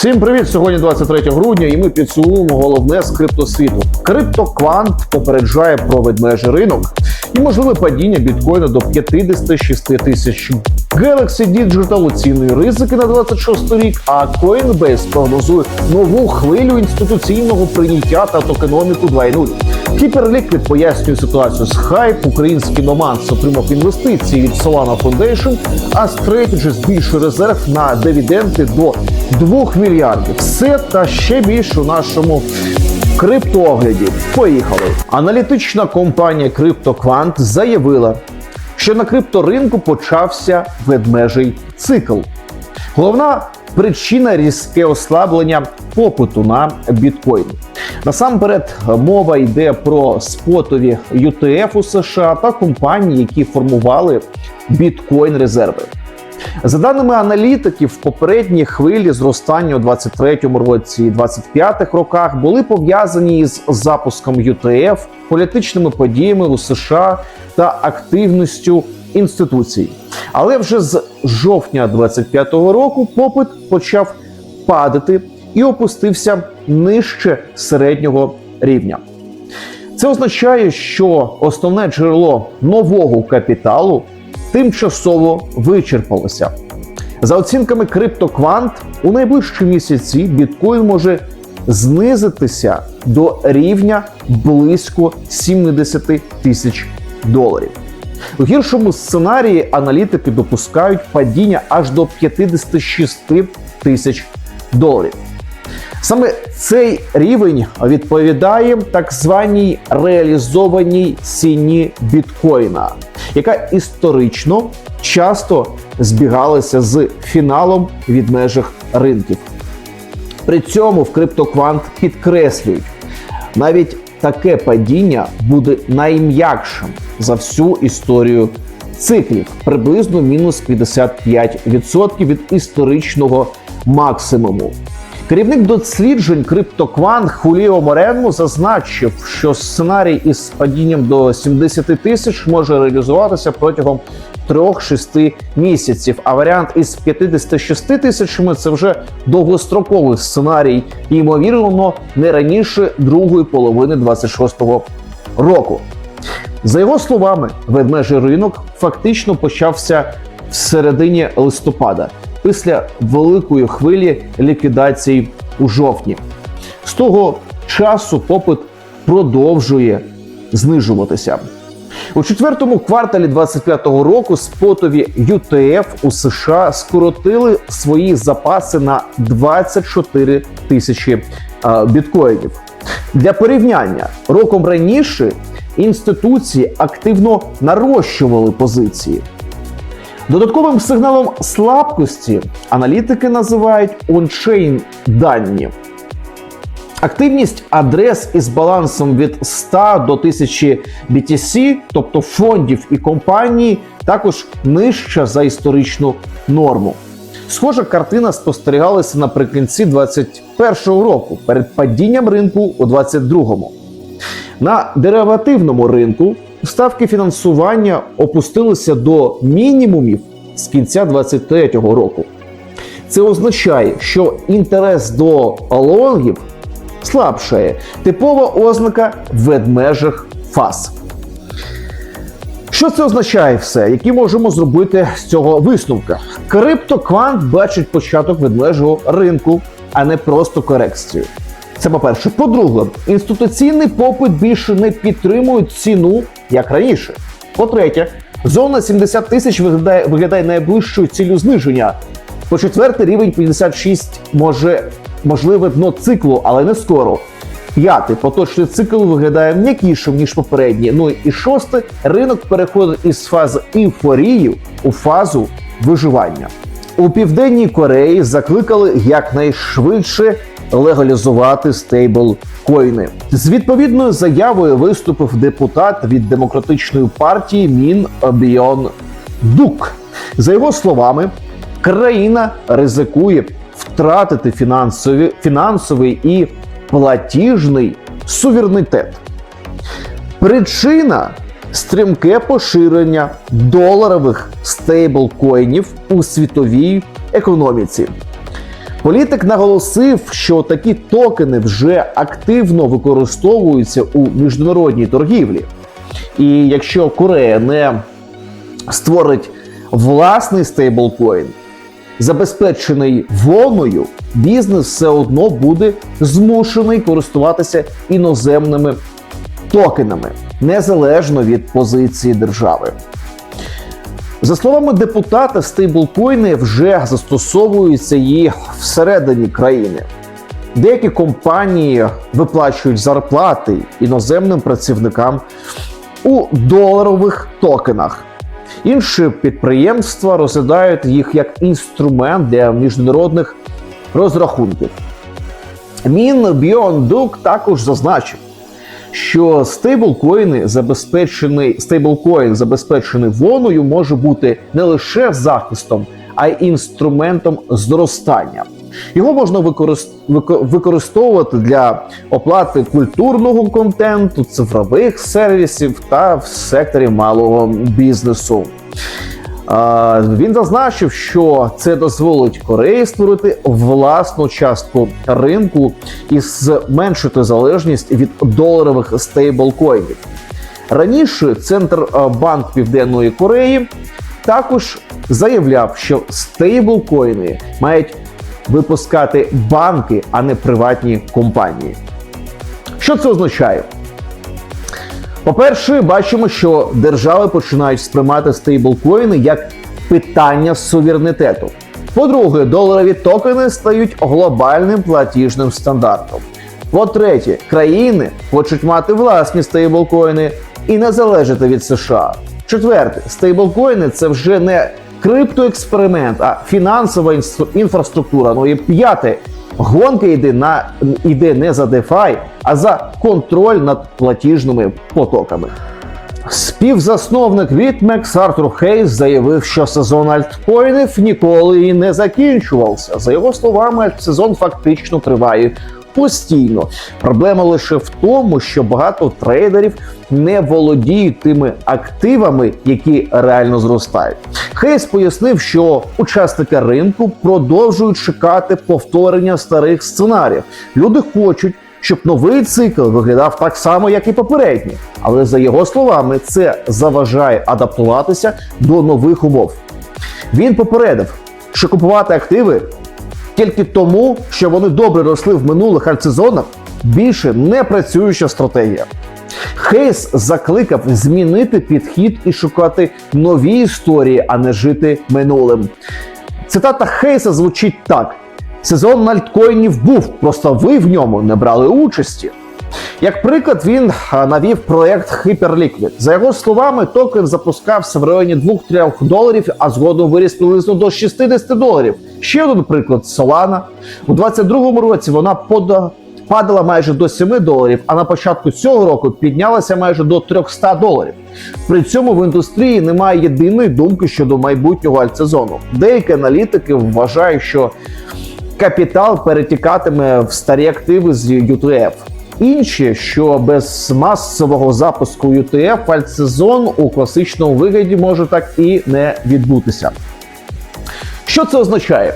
Всім привіт! Сьогодні 23 грудня, і ми підсумуємо головне з криптосвіту. Криптоквант попереджає про ведмежий ринок і можливе падіння біткоїна до 56 тисяч. Galaxy Digital оцінює ризики на 26 рік, а Coinbase прогнозує нову хвилю інституційного прийняття та токеноміку 2.0. Hyperliquid пояснює ситуацію з хайп. Український Номанс отримав інвестиції від Solana Foundation, а Strategy збільшує резерв на дивіденди до 2 мільярдів. Все та ще більше у нашому криптоогляді. Поїхали. Аналітична компанія CryptoQuant заявила, що на крипторинку почався ведмежий цикл. Головна причина різке ослаблення попиту на біткоін. Насамперед, мова йде про спотові UTF у США та компанії, які формували біткоін резерви. За даними аналітиків, в попередній хвилі зростання у 23-му році і 25-х роках були пов'язані із запуском UTF, політичними подіями у США та активністю інституцій. Але вже з жовтня 25-го року попит почав падати і опустився нижче середнього рівня. Це означає, що основне джерело нового капіталу тимчасово вичерпалося. За оцінками CryptoQuant, у найближчі місяці біткоін може знизитися до рівня близько 70 тисяч доларів. У гіршому сценарії аналітики допускають падіння аж до 56 тисяч доларів. Саме цей рівень відповідає так званій реалізованій ціні біткоїна, яка історично часто збігалася з фіналом від межах ринків. При цьому в CryptoQuant підкреслюють, навіть таке падіння буде найм'якшим за всю історію циклів, приблизно мінус 55% від історичного максимуму. Керівник досліджень CryptoQuant Хуліо Морено зазначив, що сценарій із падінням до 70 тисяч може реалізуватися протягом 3-6 місяців. А варіант із 56 тисячами це вже довгостроковий сценарій, і, ймовірно, не раніше другої половини 26-го року. За його словами, ведмежий ринок фактично почався в середині листопада після великої хвилі ліквідацій у жовтні. З того часу попит продовжує знижуватися. У четвертому кварталі 25-го року спотові UTF у США скоротили свої запаси на 24 тисячі біткоїнів. Для порівняння роком раніше інституції активно нарощували позиції. Додатковим сигналом слабкості аналітики називають ончейн дані. Активність адрес із балансом від 100 до 1000 BTC, тобто фондів і компаній, також нижча за історичну норму. Схожа картина спостерігалася наприкінці 2021 року перед падінням ринку у 2022. На деривативному ринку ставки фінансування опустилися до мінімумів з кінця 2023 року. Це означає, що інтерес до лонгів слабшає. Типова ознака ведмежих фаз. Що це означає все? Які можемо зробити з цього висновка? Криптоквант бачить початок ведмежого ринку, а не просто корекцію. Це по-перше. По-друге, інституційний попит більше не підтримує ціну як раніше. По-третє, зона 70 тисяч виглядає, виглядає найближчою ціллю зниження. По-четверте, рівень 56 може можливе дно циклу, але не скоро. П'ятий поточний цикл виглядає м'якішим ніж попередній. Ну і шосте, ринок переходить із фази ейфорії у фазу виживання. У південній Кореї закликали якнайшвидше легалізувати стейблкоїни. З відповідною заявою виступив депутат від демократичної партії Мін Біон Дук. За його словами, країна ризикує втратити фінансові, фінансовий і платіжний суверенітет. Причина стрімке поширення доларових стейблкоїнів у світовій економіці. Політик наголосив, що такі токени вже активно використовуються у міжнародній торгівлі. І якщо Корея не створить власний стейблкоін, забезпечений воною, бізнес все одно буде змушений користуватися іноземними токенами незалежно від позиції держави. За словами депутата, стейблкоїни вже застосовуються і всередині країни. Деякі компанії виплачують зарплати іноземним працівникам у доларових токенах. Інші підприємства розглядають їх як інструмент для міжнародних розрахунків. Мін Біон Дук також зазначив, що стейблкоїни забезпечений стейблкоін, забезпечений воною, може бути не лише захистом, а й інструментом зростання. Його можна використ- використовувати для оплати культурного контенту, цифрових сервісів та в секторі малого бізнесу. Він зазначив, що це дозволить Кореї створити власну частку ринку і зменшити залежність від доларових стейблкоїнів. Раніше Центробанк Південної Кореї також заявляв, що стейблкоїни мають випускати банки, а не приватні компанії. Що це означає? По-перше, бачимо, що держави починають сприймати стейблкоїни як питання суверенітету. По-друге, доларові токени стають глобальним платіжним стандартом. По-третє, країни хочуть мати власні стейблкоїни і не залежати від США. Четверте, стейблкоїни це вже не криптоексперимент, а фінансова інфраструктура. Ну і п'яте, гонка йде на йде не за DeFi, а за контроль над платіжними потоками. Співзасновник Вітмекс Артур Хейс заявив, що сезон альткоїнів ніколи і не закінчувався. За його словами, альтсезон фактично триває постійно. Проблема лише в тому, що багато трейдерів не володіють тими активами, які реально зростають. Хейс пояснив, що учасники ринку продовжують чекати повторення старих сценаріїв. Люди хочуть. Щоб новий цикл виглядав так само, як і попередній, але за його словами, це заважає адаптуватися до нових умов. Він попередив, що купувати активи тільки тому, що вони добре росли в минулих альтсезонах, більше не працююча стратегія. Хейс закликав змінити підхід і шукати нові історії, а не жити минулим. Цитата Хейса звучить так: сезон альткоїнів був, просто ви в ньому не брали участі. Як приклад, він навів проект Hyperliquid. За його словами, токен запускався в районі 2-3 доларів, а згодом виріс приблизно до 60 доларів. Ще один приклад Solana. У 22-му році вона пода- падала майже до 7 доларів, а на початку цього року піднялася майже до 300 доларів. При цьому в індустрії немає єдиної думки щодо майбутнього альтсезону. Деякі аналітики вважають, що капітал перетікатиме в старі активи з UTF. Інші, що без масового запуску UTF альтсезон у класичному вигляді може так і не відбутися. Що це означає?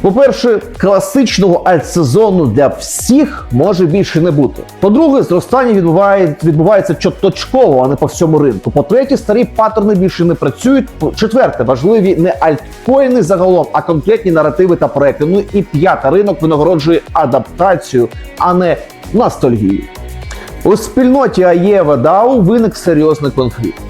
По-перше, класичного альтсезону для всіх може більше не бути. По-друге, зростання відбуває, відбувається точково, а не по всьому ринку. По-третє, старі паттерни більше не працюють. Четверте, важливі не альткоїни загалом, а конкретні наративи та проекти. Ну і п'яте, ринок винагороджує адаптацію, а не ностальгію. У спільноті Аєва DAO виник серйозний конфлікт.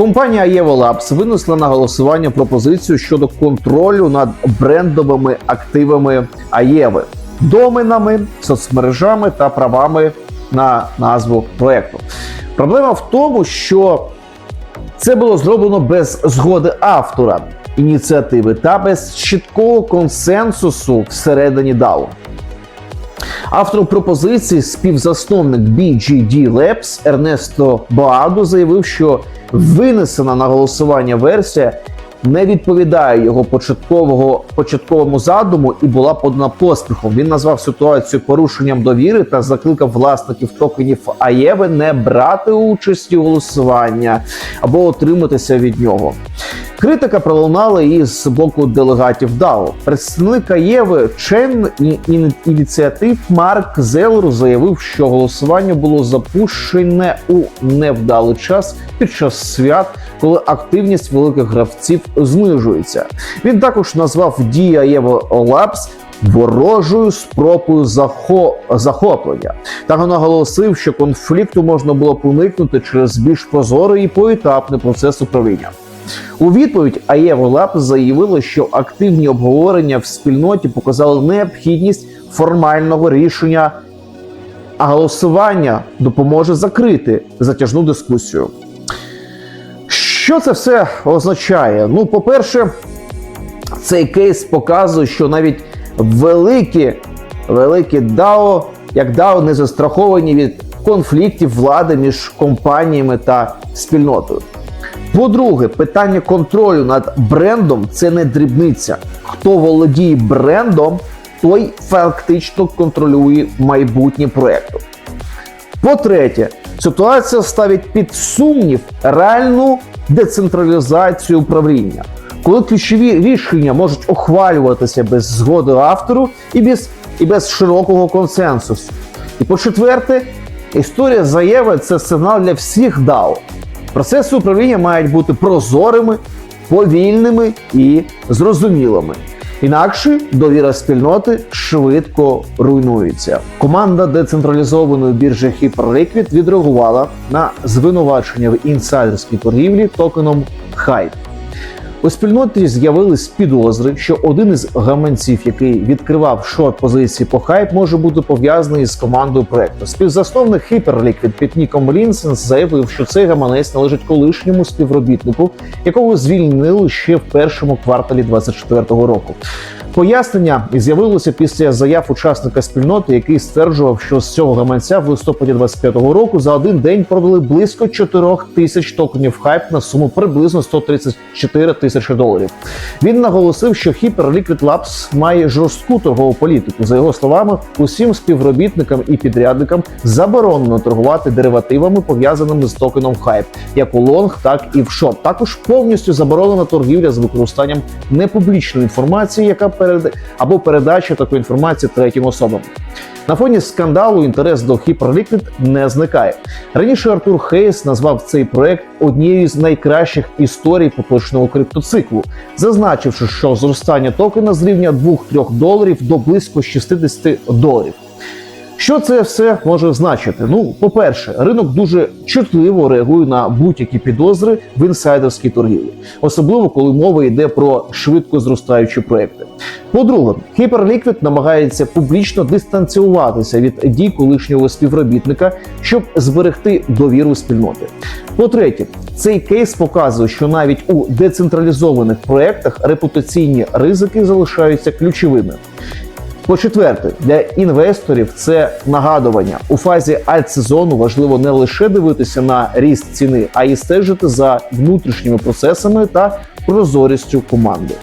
Компанія Aevo Labs винесла на голосування пропозицію щодо контролю над брендовими активами Аєви, доменами, соцмережами та правами на назву проекту. Проблема в тому, що це було зроблено без згоди автора ініціативи та без чіткого консенсусу всередині DAO. Автором пропозиції співзасновник BGD Labs Ернесто Боаду заявив, що винесена на голосування версія не відповідає його початкового початковому задуму і була подана поспіхом. Він назвав ситуацію порушенням довіри та закликав власників токенів АЄВи не брати участі у голосування або отриматися від нього. Критика пролунала і з боку делегатів ДАО. Представник Аєви член і- і- ініціатив Марк Зелру заявив, що голосування було запущене у невдалий час під час свят, коли активність великих гравців знижується. Він також назвав дії Аєви Labs ворожою спробою захо... захоплення та наголосив, що конфлікту можна було б уникнути через більш прозорий і поетапний процес управління. У відповідь Аєва Лап заявила, що активні обговорення в спільноті показали необхідність формального рішення, а голосування допоможе закрити затяжну дискусію. Що це все означає? Ну, по-перше, цей кейс показує, що навіть великі, великі DAO, як DAO, не застраховані від конфліктів влади між компаніями та спільнотою. По-друге, питання контролю над брендом це не дрібниця. Хто володіє брендом, той фактично контролює майбутнє проекту. По-третє, ситуація ставить під сумнів реальну децентралізацію управління, коли ключові рішення можуть ухвалюватися без згоди автору і без, і без широкого консенсусу. І по-четверте, історія заяви це сигнал для всіх DAO. Процеси управління мають бути прозорими, повільними і зрозумілими. Інакше довіра спільноти швидко руйнується. Команда децентралізованої біржі HyperLiquid відреагувала на звинувачення в інсайдерській торгівлі токеном Hype. У спільноті з'явились підозри, що один із гаманців, який відкривав шорт позиції по хайп, може бути пов'язаний з командою проекту. Співзасновник Hyperliquid під ніком Лінсенс заявив, що цей гаманець належить колишньому співробітнику, якого звільнили ще в першому кварталі 2024 року. Пояснення з'явилося після заяв учасника спільноти, який стверджував, що з цього гаманця в листопаді 25-го року за один день продали близько 4 тисяч токенів хайп на суму приблизно 134 тисячі доларів. Він наголосив, що Hyperliquid Labs має жорстку торгову політику. За його словами, усім співробітникам і підрядникам заборонено торгувати деривативами, пов'язаними з токеном хайп, як у лонг, так і в шорт. Також повністю заборонена торгівля з використанням непублічної інформації, яка перед або передача такої інформації третім особам. На фоні скандалу інтерес до Hyperliquid не зникає. Раніше Артур Хейс назвав цей проект однією з найкращих історій поточного криптоциклу, зазначивши, що зростання токена з рівня 2-3 доларів до близько 60 доларів. Що це все може значити? Ну, по-перше, ринок дуже чутливо реагує на будь-які підозри в інсайдерській торгівлі, особливо коли мова йде про швидко зростаючі проекти. По-друге, Hyperliquid намагається публічно дистанціюватися від дій колишнього співробітника, щоб зберегти довіру спільноти. По-третє, цей кейс показує, що навіть у децентралізованих проектах репутаційні ризики залишаються ключовими. По-четверте, для інвесторів це нагадування у фазі альтсезону важливо не лише дивитися на ріст ціни, а й стежити за внутрішніми процесами та прозорістю команди.